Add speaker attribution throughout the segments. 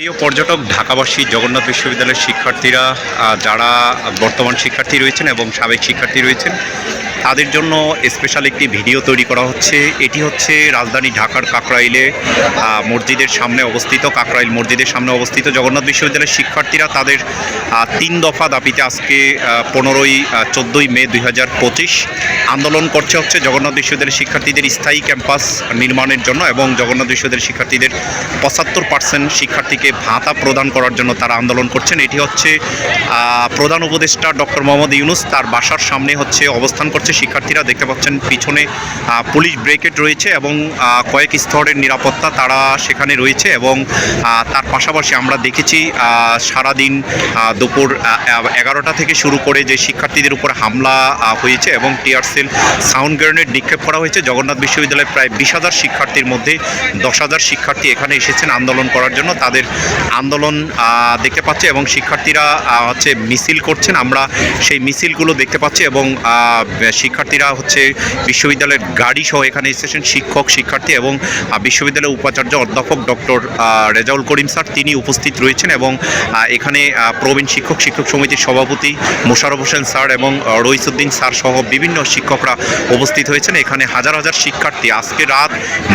Speaker 1: প্রিয় পর্যটক, ঢাকাবাসী, জগন্নাথ বিশ্ববিদ্যালয়ের শিক্ষার্থীরা যারা বর্তমান শিক্ষার্থী রয়েছেন এবং সাবেক শিক্ষার্থী রয়েছেন, তাদের জন্য স্পেশাল একটি ভিডিও তৈরি করা হচ্ছে। এটি হচ্ছে রাজধানী ঢাকার কাকরাইলে মসজিদের সামনে অবস্থিত, কাকরাইল মসজিদের সামনে অবস্থিত জগন্নাথ বিশ্ববিদ্যালয়ের শিক্ষার্থীরা তাদের তিন দফা দাবিতে আজকে পনেরোই চোদ্দোই মে দুই হাজার পঁচিশ আন্দোলন করছে হচ্ছে জগন্নাথ বিশ্ববিদ্যালয়ের শিক্ষার্থীদের স্থায়ী ক্যাম্পাস নির্মাণের জন্য এবং জগন্নাথ বিশ্ববিদ্যালয়ের শিক্ষার্থীদের পঁচাত্তর পার্সেন্ট শিক্ষার্থীকে ভাতা প্রদান করার জন্য তারা আন্দোলন করছেন। এটি হচ্ছে প্রধান উপদেষ্টা ডক্টর মোহাম্মদ ইউনুস তার বাসার সামনে হচ্ছে অবস্থান করছে। শিক্ষার্থীরা দেখতে পাচ্ছেন পিছনে পুলিশ ব্রেকেট রয়েছে এবং কয়েক স্তরের নিরাপত্তা তারা সেখানে রয়েছে এবং তার পাশাপাশি আমরা দেখেছি সারাদিন দুপুর এগারোটা থেকে শুরু করে যে শিক্ষার্থীদের উপর হামলা হয়েছে এবং টিয়ার সেল সাউন্ড গ্রেনেড নিক্ষেপ করা হয়েছে। জগন্নাথ বিশ্ববিদ্যালয়ের প্রায় বিশ হাজার শিক্ষার্থীর মধ্যে দশ হাজার শিক্ষার্থী এখানে এসেছেন আন্দোলন করার জন্য। তাদের আন্দোলন দেখতে পাচ্ছে এবং শিক্ষার্থীরা হচ্ছে মিছিল করছেন। আমরা সেই মিছিলগুলো দেখতে পাচ্ছি এবং শিক্ষার্থীরা হচ্ছে বিশ্ববিদ্যালয়ের গাড়ি সহ এখানে এসেছেন শিক্ষক শিক্ষার্থী এবং বিশ্ববিদ্যালয়ের উপাচার্য অধ্যাপক ডক্টর রেজাউল করিম স্যার তিনি উপস্থিত রয়েছেন এবং এখানে প্রবীণ শিক্ষক শিক্ষক সমিতির সভাপতি মোশারফ হোসেন স্যার এবং রইসুদ্দিন স্যার সহ বিভিন্ন শিক্ষকরা উপস্থিত হয়েছেন। এখানে হাজার হাজার শিক্ষার্থী আজকে রাত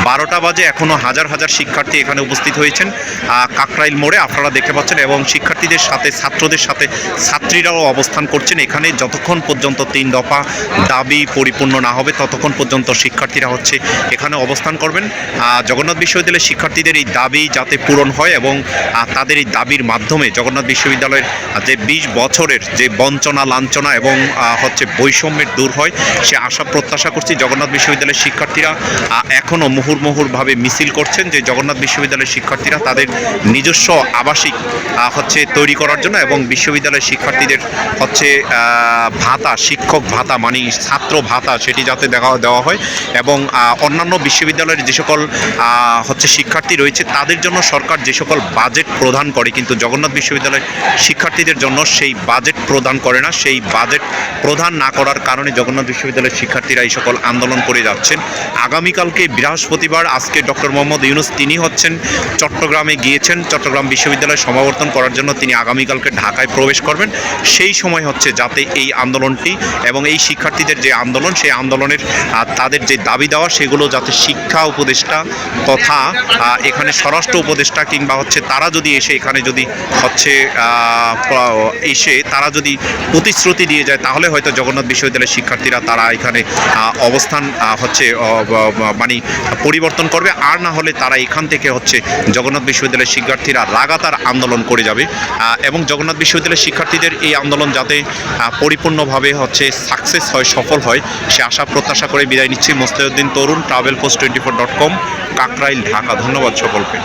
Speaker 1: বারোটা বাজে এখনও হাজার হাজার শিক্ষার্থী এখানে উপস্থিত হয়েছেন। আহ, কাকরাইল মোড়ে আপনারা দেখতে পাচ্ছেন এবং শিক্ষার্থীদের সাথে, ছাত্রদের সাথে ছাত্রীরাও অবস্থান করছেন। এখানে যতক্ষণ পর্যন্ত তিন দফা দাবি পরিপূর্ণ না হবে, ততক্ষণ পর্যন্ত শিক্ষার্থীরা হচ্ছে এখানে অবস্থান করবেন। জগন্নাথ বিশ্ববিদ্যালয়ের শিক্ষার্থীদের এই দাবি যাতে পূরণ হয় এবং তাদের এই দাবির মাধ্যমে জগন্নাথ বিশ্ববিদ্যালয়ের যে বিশ বছরের যে বঞ্চনা, লাঞ্ছনা এবং হচ্ছে বৈষম্যের দূর হয়, সে আশা প্রত্যাশা করছি জগন্নাথ বিশ্ববিদ্যালয়ের শিক্ষার্থীরা এখনও মুহুর্মুহুরভাবে মিছিল করছেন যে জগন্নাথ বিশ্ববিদ্যালয়ের শিক্ষার্থীরা তাদের নিজস্ব আবাসিক হচ্ছে তৈরি করার জন্য এবং বিশ্ববিদ্যালয়ের শিক্ষার্থীদের হচ্ছে ভাতা, শিক্ষক ভাতা মানে ছাত্র ভাতা সেটি যাতে দেখা, দেওয়া হয় এবং অন্যান্য বিশ্ববিদ্যালয়ের যে সকল হচ্ছে শিক্ষার্থী রয়েছে তাদের জন্য সরকার যে সকল বাজেট প্রদান করে কিন্তু জগন্নাথ বিশ্ববিদ্যালয়ের শিক্ষার্থীদের জন্য সেই বাজেট প্রদান করে না। সেই বাজেট প্রদান না করার কারণে জগন্নাথ বিশ্ববিদ্যালয়ের শিক্ষার্থীরা এই সকল আন্দোলন করে যাচ্ছেন। আগামীকালকে বৃহস্পতিবার আজকে ডক্টর মোহাম্মদ ইউনুস তিনি হচ্ছেন চট্টগ্রামে গিয়েছেন। চট্টগ্রাম বিশ্ববিদ্যালয় সমাবর্তন করার জন্য তিনি আগামীকালকে ঢাকায় প্রবেশ করবেন। সেই সময় হচ্ছে যাতে এই আন্দোলনটি এবং এই শিক্ষার্থীদের যে আন্দোলন, সেই আন্দোলনের তাদের যে দাবি দেওয়া, সেগুলো যাতে শিক্ষা উপদেষ্টা তথা এখানে স্বরাষ্ট্র উপদেষ্টা কিংবা হচ্ছে তারা যদি এসে এখানে যদি হচ্ছে এসে তারা যদি প্রতিশ্রুতি দিয়ে যায়, তাহলে হয়তো জগন্নাথ বিশ্ববিদ্যালয়ের শিক্ষার্থীরা তারা এখানে অবস্থান হচ্ছে মানে পরিবর্তন করবে। আর না হলে তারা এখান থেকে হচ্ছে জগন্নাথ বিশ্ববিদ্যালয়ের শিক্ষার্থীরা লাগাতার আন্দোলন করে যাবে এবং জগন্নাথ বিশ্ববিদ্যালয়ের শিক্ষার্থীদের এই আন্দোলন যাতে পরিপূর্ণভাবে হচ্ছে সাকসেস হয়, সফল হয়, সে আশা প্রত্যাশা করে বিদায় নিচ্ছি। Mostauddin Tarun travel post twenty four dot com Kakrail, Dhaka. ধন্যবাদ সকলকে।